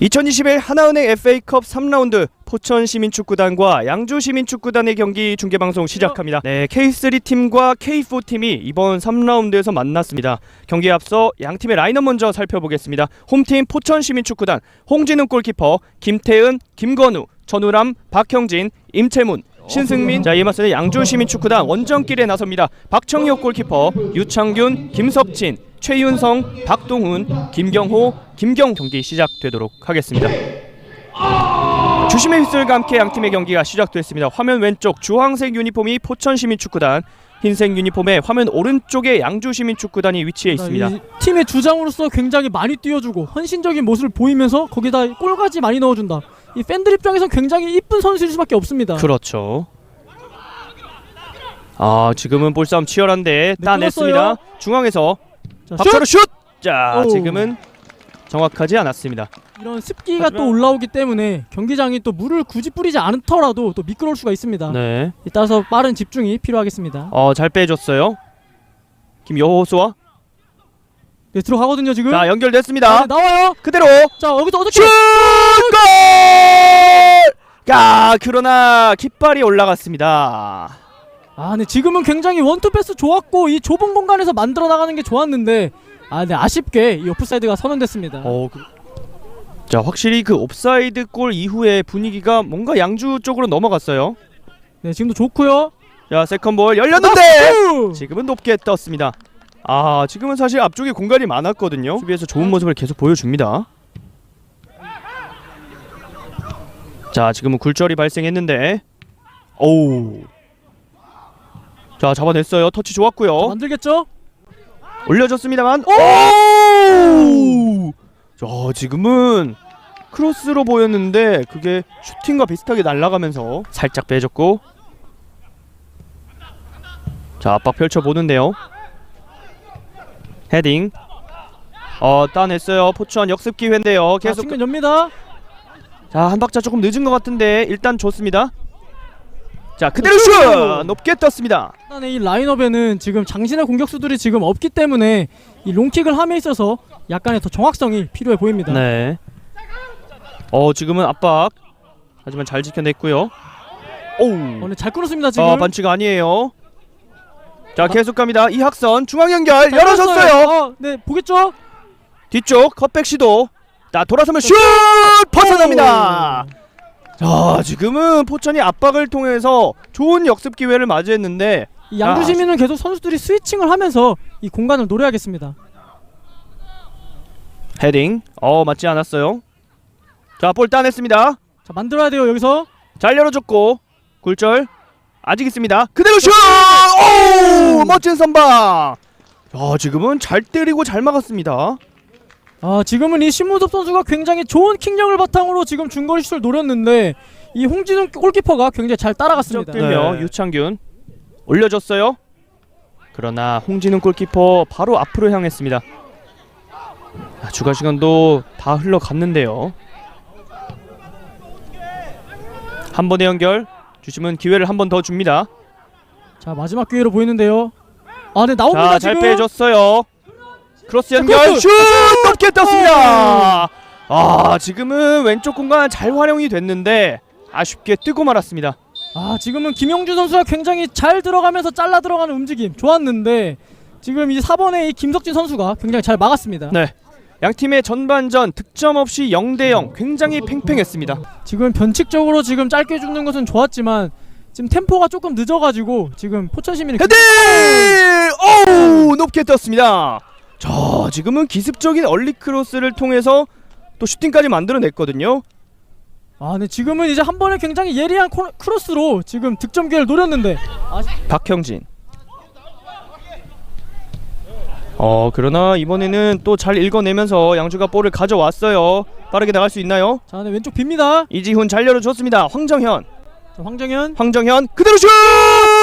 2021 하나은행 FA컵 3라운드 포천 시민축구단과 양주 시민축구단의 경기 중계방송 시작합니다. 네, K3 팀과 K4 팀이 이번 3라운드에서 만났습니다. 경기에 앞서 양 팀의 라인업 먼저 살펴보겠습니다. 홈팀 포천 시민축구단 홍진웅 골키퍼, 김태은, 김건우, 전우람, 박형진, 임채문, 신승민 자 이에 맞서 양주 시민축구단 원정길에 나섭니다. 박청혁 골키퍼, 유창균, 김석진, 최윤성, 박동훈, 김경호, 김경 경기 시작되도록 하겠습니다. 주심의 휘슬과 함께 양 팀의 경기가 시작됐습니다. 화면 왼쪽 주황색 유니폼이 포천 시민축구단, 흰색 유니폼에 화면 오른쪽에 양주 시민축구단이 위치해 있습니다. 이 팀의 주장으로서 굉장히 많이 뛰어주고 헌신적인 모습을 보이면서 거기다 골까지 많이 넣어준다. 이 팬들 입장에서 굉장히 이쁜 선수일 수밖에 없습니다. 그렇죠. 아 지금은 볼싸움 치열한데 네, 따냈습니다. 중앙에서 자, 박철호 슛! 자 오. 지금은 정확하지 않았습니다. 이런 습기가 또 하지만- 올라오기 때문에 경기장이 또 물을 굳이 뿌리지 않더라도 또 미끄러울 수가 있습니다. 네. 따라서 빠른 집중이 필요하겠습니다. 어 잘 빼줬어요. 김여호수와 네 들어가거든요 지금. 자 연결됐습니다. 네, 나와요. 그대로 자 여기서 어떻게? 슛! 골! 야 그러나 깃발이 올라갔습니다. 아, 네 지금은 굉장히 원투 패스 좋았고 이 좁은 공간에서 만들어 나가는 게 좋았는데 아, 네 아쉽게 이 오프사이드가 선언됐습니다. 어, 그... 자 확실히 그 옵사이드 골 이후에 분위기가 뭔가 양주 쪽으로 넘어갔어요. 네 지금도 좋고요. 자 세컨볼 열렸는데 박수! 지금은 높게 떴습니다. 아 지금은 사실 앞쪽에 공간이 많았거든요. 수비에서 좋은 모습을 계속 보여줍니다. 자 지금은 굴절이 발생했는데 오우 자 잡아냈어요. 터치 자, 좋았고요. 만들겠죠? 올려줬습니다만 오! 자 지금은 크로스로 보였는데 그게 슈팅과 비슷하게 날아가면서 살짝 빼줬고 자 압박 펼쳐보는데요 헤딩 어 따냈어요 포천 역습 기회인데요 자, 계속 측면 엽니다. 자 한 박자 조금 늦은 것 같은데 일단 좋습니다 자 그대로 슛! 슛 높게 떴습니다 일단은 이 라인업에는 지금 장신의 공격수들이 지금 없기 때문에 이 롱킥을 함에 있어서 약간의 더 정확성이 필요해 보입니다. 네. 어 지금은 압박. 하지만 잘 지켜냈고요. 오우. 어, 네, 잘 끊었습니다 지금. 아 반칙 아니에요. 자 계속 갑니다. 이학선 중앙 연결 잘 열어줬어요. 어, 네 보겠죠? 뒤쪽 컷백 시도. 자 돌아서면 슛 벗어납니다. 자 지금은 포천이 압박을 통해서 좋은 역습 기회를 맞이했는데 이 양주 아, 시민은 계속 선수들이 스위칭을 하면서 이 공간을 노려야겠습니다. 헤딩. 어 맞지 않았어요. 자볼 따냈습니다. 자 만들어야 돼요 여기서. 잘 열어줬고 굴절 아직 있습니다. 그대로 슛! 오 멋진 선방. 야 지금은 잘 때리고 잘 막았습니다. 아 지금은 이 신무섭 선수가 굉장히 좋은 킥력을 바탕으로 지금 중거리 슛을 노렸는데 이 홍진웅 골키퍼가 굉장히 잘 따라갔습니다. 네. 유창균 올려줬어요. 그러나 홍진웅 골키퍼 바로 앞으로 향했습니다. 야, 추가 시간도 다 흘러갔는데요. 한 번의 연결 주심은 기회를 한 번 더 줍니다. 자 마지막 기회로 보이는데요. 아 네 나옵니다 자, 잘 지금. 빼줬어요. 크로스 연결! 슛 높게 떴습니다. 아, 지금은 왼쪽 공간 잘 활용이 됐는데 아쉽게 뜨고 말았습니다. 아 지금은 김영준 선수가 굉장히 잘 들어가면서 잘라 들어가는 움직임 좋았는데 지금 이 4번의 이 김석진 선수가 굉장히 잘 막았습니다. 네. 양 팀의 전반전 득점 없이 0대 0 굉장히 팽팽했습니다. 지금 변칙적으로 지금 짧게 주는 것은 좋았지만 지금 템포가 조금 늦어가지고 지금 포천 시민이 헤딩! 오! 높게 떴습니다. 자, 지금은 기습적인 얼리 크로스를 통해서 또 슈팅까지 만들어 냈거든요. 아, 네 지금은 이제 한 번에 굉장히 예리한 코- 크로스로 지금 득점 기회를 노렸는데 아, 박형진. 어 그러나 이번에는 또 잘 읽어내면서 양주가 볼을 가져왔어요. 빠르게 나갈 수 있나요? 자, 네 왼쪽 빕니다. 이지훈 잘 열어줬습니다. 황정현, 자, 황정현. 황정현 그대로 슛!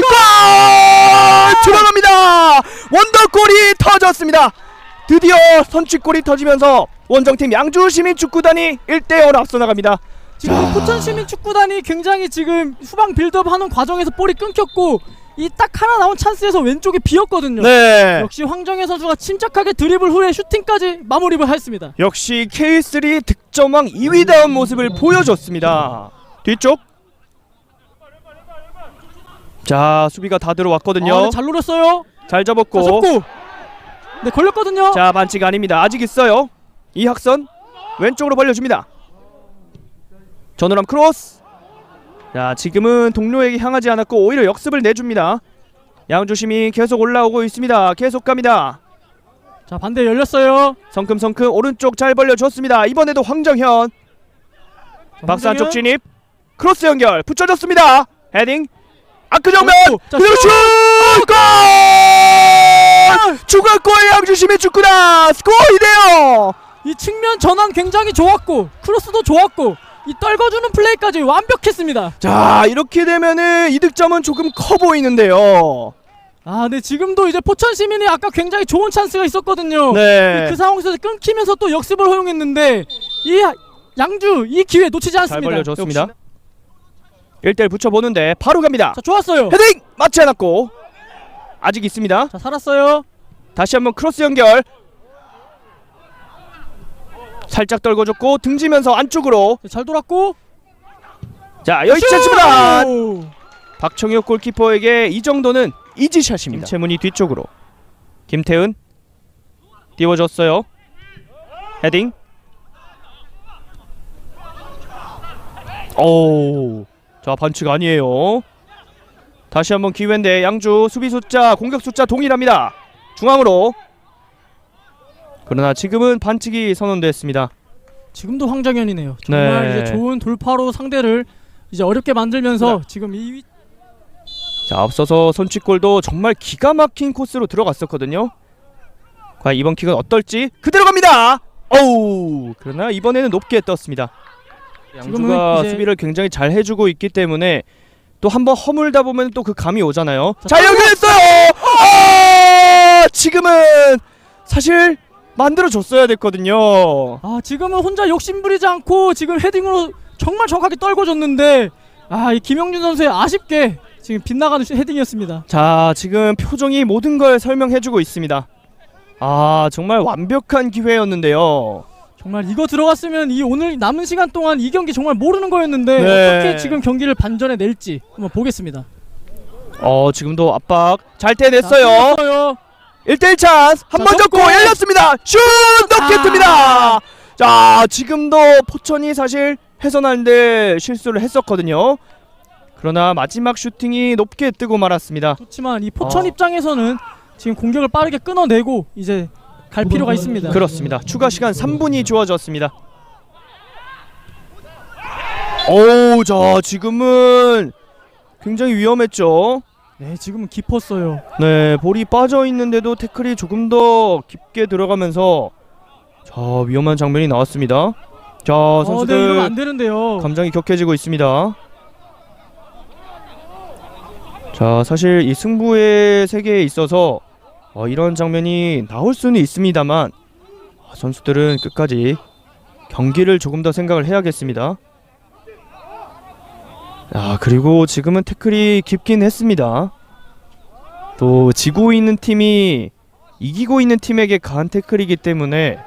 골! 들어갑니다. 원더골이 터졌습니다. 드디어 선취골이 터지면서 원정팀 양주 시민 축구단이 1대 0으로 앞서 나갑니다. 지금 자. 포천 시민 축구단이 굉장히 지금 후방 빌드업 하는 과정에서 볼이 끊겼고 이 딱 하나 나온 찬스에서 왼쪽이 비었거든요. 네. 역시 황정혜 선수가 침착하게 드리블 후에 슈팅까지 마무리를 했습니다. 역시 K3 득점왕 2위다운 모습을 보여줬습니다. 뒤쪽. 자 수비가 다 들어왔거든요. 아, 네, 잘 노렸어요. 잘 자, 접었고. 접고. 네, 걸렸거든요. 자 반칙 아닙니다. 아직 있어요. 이학선 왼쪽으로 벌려줍니다. 전우람 크로스. 자 지금은 동료에게 향하지 않았고 오히려 역습을 내줍니다. 양조심이 계속 올라오고 있습니다. 계속 갑니다. 자, 반대 열렸어요. 성큼성큼 오른쪽 잘 벌려줬습니다. 이번에도 황정현 자, 박스. 안쪽 진입 크로스 연결 붙여줬습니다. 헤딩 아크 정면 오, 자, 그리고 슛! 골! 추가골 양주심의 축구다 스코어 이대요. 이 측면 전환 굉장히 좋았고 크로스도 좋았고 이 떨궈주는 플레이까지 완벽했습니다. 자 이렇게 되면은 이득점은 조금 커 보이는데요. 아, 네 지금도 이제 포천 시민이 아까 굉장히 좋은 찬스가 있었거든요. 네. 그 상황에서 끊기면서 또 역습을 허용했는데 이 하- 양주 이 기회 놓치지 잘 않습니다. 벌려줬습니다. 역시. 1대1 붙여보는데 바로 갑니다. 자, 좋았어요. 헤딩 맞지 않았고 아직 있습니다. 자, 살았어요. 다시 한번 크로스 연결. 살짝 떨궈줬고 등지면서 안쪽으로 네, 잘 돌았고 자. 오! 박청혁 골키퍼에게 이 정도는 이지샷입니다. 김채문이 뒤쪽으로 김태은 띄워줬어요. 헤딩. 오, 자 반칙 아니에요. 다시 한번 기회인데 양주 수비 숫자 공격 숫자 동일합니다. 중앙으로. 그러나 지금은 반칙이 선언됐습니다. 지금도 황정현이네요. 정말 네. 이제 좋은 돌파로 상대를 이제 어렵게 만들면서 네. 지금 이 위- 자 앞서서 손짓골도 정말 기가 막힌 코스로 들어갔었거든요. 과연 이번 킥은 어떨지 그대로 갑니다. 어우 그러나 이번에는 높게 떴습니다. 양주가 수비를 굉장히 잘 해주고 있기 때문에 또 한번 허물다 보면 또 그 감이 오잖아요. 자, 자 연결했어요. 아 지금은 사실 만들어 줬어야 됐거든요. 아 지금은 혼자 욕심 부리지 않고 지금 헤딩으로 정말 정확하게 떨궈줬는데 아이 김영준 선수의 아쉽게 지금 빗나가는 슈- 헤딩이었습니다. 자 지금 표정이 모든 걸 설명해주고 있습니다. 아 정말 완벽한 기회였는데요. 정말 이거 들어갔으면 이 오늘 남은 시간 동안 이 경기 정말 모르는 거였는데 네. 어떻게 지금 경기를 반전해 낼지 한번 보겠습니다. 어 지금도 압박 잘 자, 떼냈어요. 뚫렸어요. 1대1 찬스 한 자, 번 접고 접고. 열렸습니다. 슛 넣게 아. 자 지금도 포천이 사실 해선하는데 실수를 했었거든요. 그러나 마지막 슈팅이 높게 뜨고 말았습니다. 좋지만 이 포천 어. 입장에서는 지금 공격을 빠르게 끊어내고 이제 갈 필요가 있습니다. 그렇습니다. 추가 시간 3분이 주어졌습니다. 오, 자 지금은 굉장히 위험했죠. 네 지금은 깊었어요. 네, 볼이 빠져 있는데도 태클이 조금 더 깊게 들어가면서 자 위험한 장면이 나왔습니다. 자 어, 네 선수들 이러면 안 되는데요. 감정이 격해지고 있습니다. 자 사실 이 승부의 세계에 있어서 어, 이런 장면이 나올 수는 있습니다만 어, 선수들은 끝까지 경기를 조금 더 생각을 해야겠습니다. 아 그리고 지금은 태클이 깊긴 했습니다. 또 지고 있는 팀이 이기고 있는 팀에게 가한 태클이기 때문에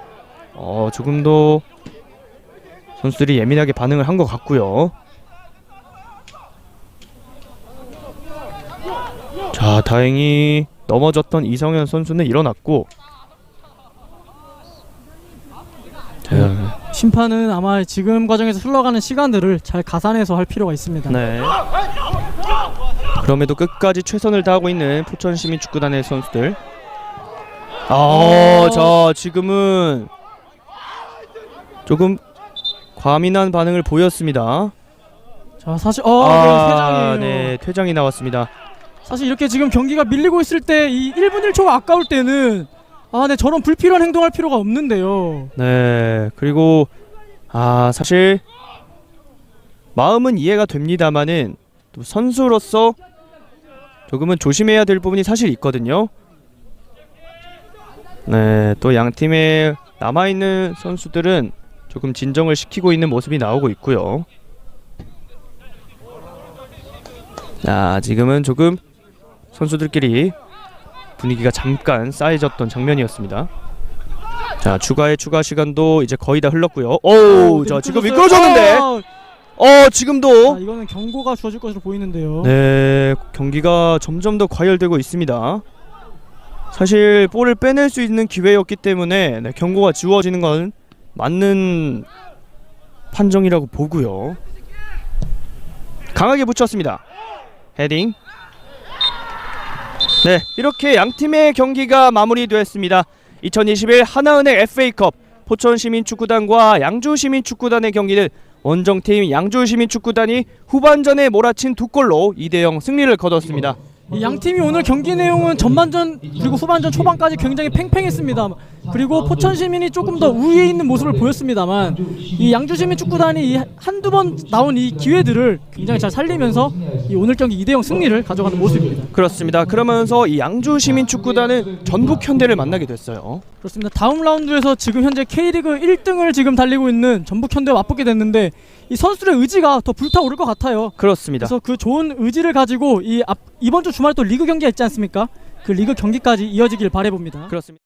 어, 조금 더 선수들이 예민하게 반응을 한 것 같고요. 자, 다행히 넘어졌던 이성현 선수는 일어났고. 자, 심판은 아마 지금 과정에서 흘러가는 시간들을 잘 가산해서 할 필요가 있습니다. 네. 그럼에도 끝까지 최선을 다하고 있는 포천 시민 축구단의 선수들. 아, 자 지금은 조금 과민한 반응을 보였습니다. 자 사실 어 네, 세 장이에요. 네, 퇴장이 나왔습니다. 사실 이렇게 지금 경기가 밀리고 있을 때 이 1분 1초가 아까울 때는 아, 네 저런 불필요한 행동할 필요가 없는데요. 네, 그리고 아 사실 마음은 이해가 됩니다만은 또 선수로서 조금은 조심해야 될 부분이 사실 있거든요. 네, 또 양 팀의 남아 있는 선수들은 조금 진정을 시키고 있는 모습이 나오고 있고요. 자, 지금은 조금 선수들끼리 분위기가 잠깐 쌓여졌던 장면이었습니다. 자 추가의 추가 시간도 이제 거의 다 흘렀고요. 오, 자 지금 미끄러졌는데, 아, 어 지금도 자, 이거는 경고가 주어질 것으로 보이는데요. 네 경기가 점점 더 과열되고 있습니다. 사실 볼을 빼낼 수 있는 기회였기 때문에 네, 경고가 지워지는 건 맞는 판정이라고 보고요. 강하게 붙였습니다. 헤딩. 네, 이렇게 양 팀의 경기가 마무리되었습니다. 2021 하나은행 FA컵 포천 시민축구단과 양주 시민축구단의 경기는 원정팀 양주 시민축구단이 후반전에 몰아친 두 골로 2대0 승리를 거뒀습니다. 이양 팀이 오늘 경기 내용은 전반전 그리고 후반전 초반까지 굉장히 팽팽했습니다. 그리고 포천 시민이 조금 더 우위에 있는 모습을 보였습니다만 이 양주 시민 축구단이 이 한두 번 나온 이 기회들을 굉장히 잘 살리면서 이 오늘 경기 2대0 승리를 가져가는 모습입니다. 그렇습니다. 그러면서 이 양주 시민 축구단은 전북 현대를 만나게 됐어요. 그렇습니다. 다음 라운드에서 지금 현재 K리그 1등을 지금 달리고 있는 전북 현대와 맞붙게 됐는데 이 선수들의 의지가 더 불타오를 것 같아요. 그렇습니다. 그래서 그 좋은 의지를 가지고 이 앞, 이번 주 주말에 또 리그 경기가 있지 않습니까? 그 리그 경기까지 이어지길 바래봅니다. 그렇습니다.